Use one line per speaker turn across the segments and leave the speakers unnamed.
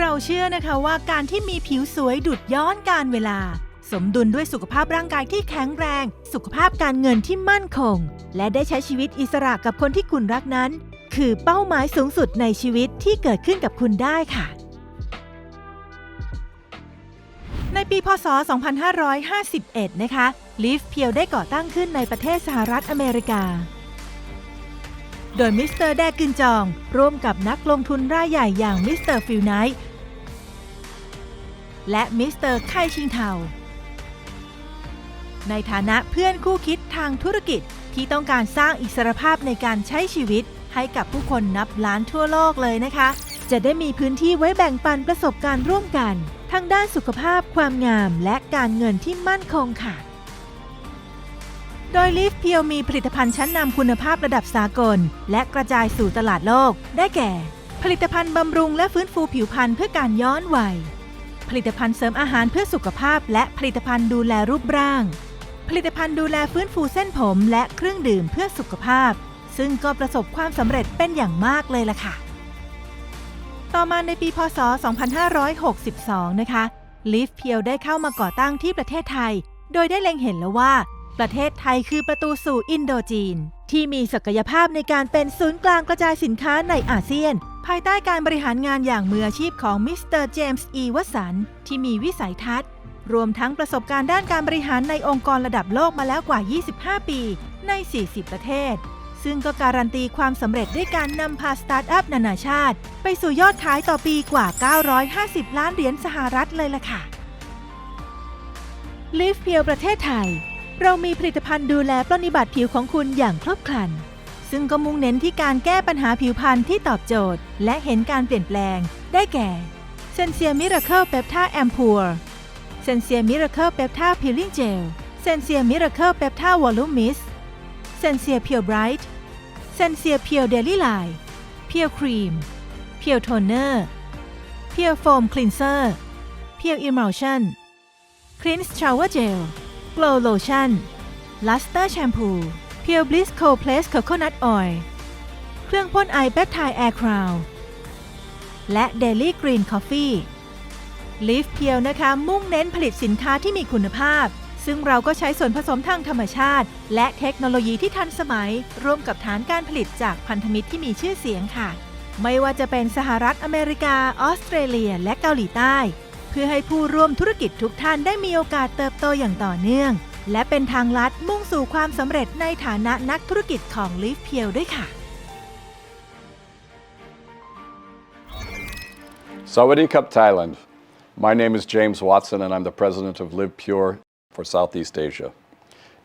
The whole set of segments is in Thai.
เราเชื่อนะคะว่าการที่มีผิวสวยดุดย้อนการเวลา สมดุลด้วยสุขภาพร่างกายที่แข็งแรง สุขภาพการเงินที่มั่นคง และได้ใช้ชีวิตอิสระกับคนที่คุณรักนั้น คือเป้าหมายสูงสุดในชีวิตที่เกิดขึ้นกับคุณได้ค่ะ ในปีพศ 2551 นะคะลิฟเพียวได้ก่อตั้งขึ้นในประเทศสหรัฐอเมริกาโดยมิสเตอร์แดกึนจอง ร่วมกับนักลงทุนรายใหญ่อย่างมิสเตอร์ฟิลไนท์ และมิสเตอร์ไคชิงเทา ในฐานะเพื่อนคู่คิดทางธุรกิจที่ต้องการสร้างอิสรภาพในการใช้ชีวิต ให้กับผู้คนนับล้านทั่วโลกเลยนะคะ จะได้มีพื้นที่ไว้แบ่งปันประสบการณ์ร่วมกัน ทั้งด้านสุขภาพความงามและการเงินที่มั่นคงค่ะ โดยลิฟเพียวมีผลิตภัณฑ์ชั้นนำคุณภาพระดับสากล และกระจายสู่ตลาดโลก ได้แก่ ผลิตภัณฑ์บำรุงและฟื้นฟูผิวพรรณเพื่อการย้อนวัย ผลิตภัณฑ์เสริมอาหารเพื่อสุขภาพ และผลิตภัณฑ์ดูแลรูปร่าง ผลิตภัณฑ์ดูแลฟื้นฟูเส้นผม และเครื่องดื่มเพื่อสุขภาพ ซึ่งก็ประสบความสำเร็จเป็นอย่างมากเลยล่ะค่ะ ต่อมาในปีพศ 2562 นะคะลิฟเพียวได้เข้ามาก่อตั้งที่ประเทศไทย โดยได้เล็งเห็นแล้วว่า ประเทศไทยคือประตูสู่อินโดจีน ที่มีศักยภาพในการเป็นศูนย์กลางกระจายสินค้าในอาเซียน ภายใต้การบริหารงานอย่างมืออาชีพของมิสเตอร์เจมส์อีวัสันที่มีวิสัยทัศน์ รวมทั้งประสบการณ์ด้านการบริหารในองค์กรระดับโลกมาแล้วกว่า 25 ปีใน 40 ประเทศ ซึ่งก็การันตีความสำเร็จด้วยการนำพาสตาร์ทอัพนานาชาติ ไปสู่ยอดขายต่อปีกว่า 950 ล้านเหรียญสหรัฐเลยล่ะค่ะลิฟเพียวประเทศไทย เรามีผลิตภัณฑ์ดูแลปรนนิบัติผิวของคุณอย่างครบครัน ซึ่งก็มุ่งเน้นที่การแก้ปัญหาผิวพรรณที่ตอบโจทย์ และเห็นการเปลี่ยนแปลง ได้แก่เซนเซียมิราเคิลเปปท่าแอมพูร์เซนเซียมิราเคิลเปปท่าพิลลิ่งเจลเซนเซียมิราเคิลเปปท่าวอลลุมมิสเซนเซียเพียวไบรท์เซนเซียเพียวเดลี่ไลน์เพียวครีมเพียวโทนเนอร์เพียวโฟมคลีนเซอร์เพียวอิม l ลชั่น Cleanse Shower Gel Glow Lotion Luster Shampoo Pure Bliss Cold Pressed Coconut Oil เพียวบลิสโคเพลสเคอรื่องพ่นไอแบคไทแอร์คราวและ Daily Green Coffee Leaf p e e l นะคะมุ่งเน้นผลิตสินค้าที่มีคุณภาพ ซึ่งเราก็ใช้ส่วนผสมทางธรรมชาติ และเทคโนโลยีที่ทันสมัย ร่วมกับฐานการผลิตจากพันธมิตรที่มีชื่อเสียงค่ะ ไม่ว่าจะเป็นสหรัฐอเมริกา ออสเตรเลีย และเกาหลีใต้ เพื่อให้ผู้ร่วมธุรกิจทุกท่านได้มีโอกาสเติบโตอย่างต่อเนื่อง และเป็นทางลัดมุ่งสู่ความสำเร็จในฐานะนักธุรกิจของ l i v e p e e l ด้วยค่ะ
Sawadee Cup, Thailand. My name is James Watson, and I'm the president of Live Pure for Southeast Asia.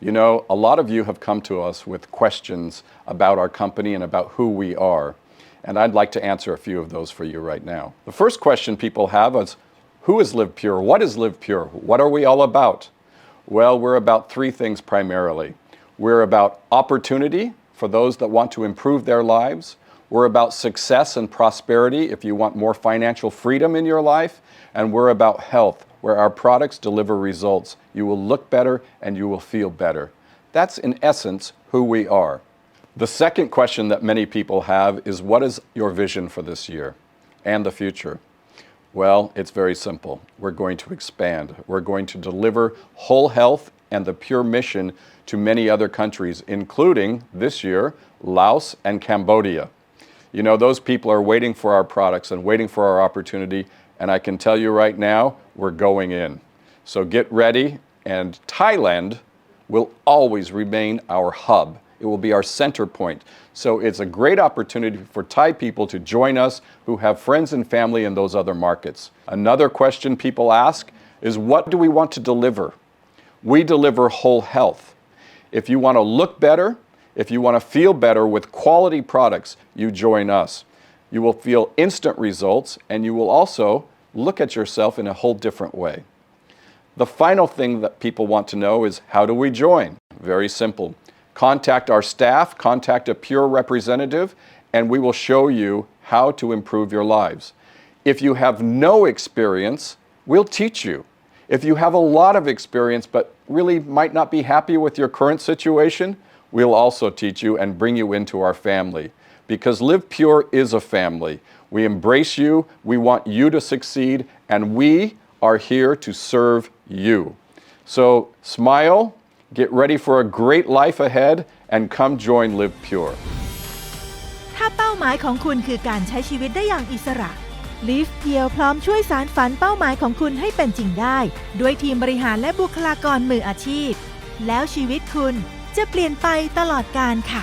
You know, a lot of you have come to us with questions about our company and about who we are, and I'd like to answer a few of those for you right now. The first question people have is Who is Live Pure? What is Live Pure? What are we all about? Well, we're about three things primarily. We're about opportunity for those that want to improve their lives. We're about success and prosperity if you want more financial freedom in your life. And we're about health, where our products deliver results. You will look better and you will feel better. That's in essence who we are. The second question that many people have is what is your vision for this year and the future? Well, it's very simple. We're going to expand. We're going to deliver whole health and the pure mission to many other countries, including this year, Laos and Cambodia. You know, those people are waiting for our products and waiting for our opportunity, and I can tell you right now, we're going in. So get ready, and Thailand will always remain our hub. It will be our center point. So it's a great opportunity for Thai people to join us who have friends and family in those other markets. Another question people ask is what do we want to deliver? We deliver whole health. If you want to look better, if you want to feel better with quality products, you join us. You will feel instant results and you will also look at yourself in a whole different way. The final thing that people want to know is how do we join? Very simple. Contact our staff, contact a Pure representative, and we will show you how to improve your lives. If you have no experience, we'll teach you. If you have a lot of experience but really might not be happy with your current situation, we'll also teach you and bring you into our family. Because Live Pure is a family. We embrace you. We want you to succeed, and we are here to serve you. So smile, get ready for a great life ahead, and come join Live Pure.
ถ้าเป้าหมายของคุณคือการใช้ชีวิตได้อย่างอิสระ Live เพียวพร้อมช่วยสารฝันเป้าหมายของคุณให้เป็นจริงได้ ด้วยทีมบริหารและบุคลากรมืออาชีพ แล้วชีวิตคุณจะเปลี่ยนไปตลอดกาลค่ะ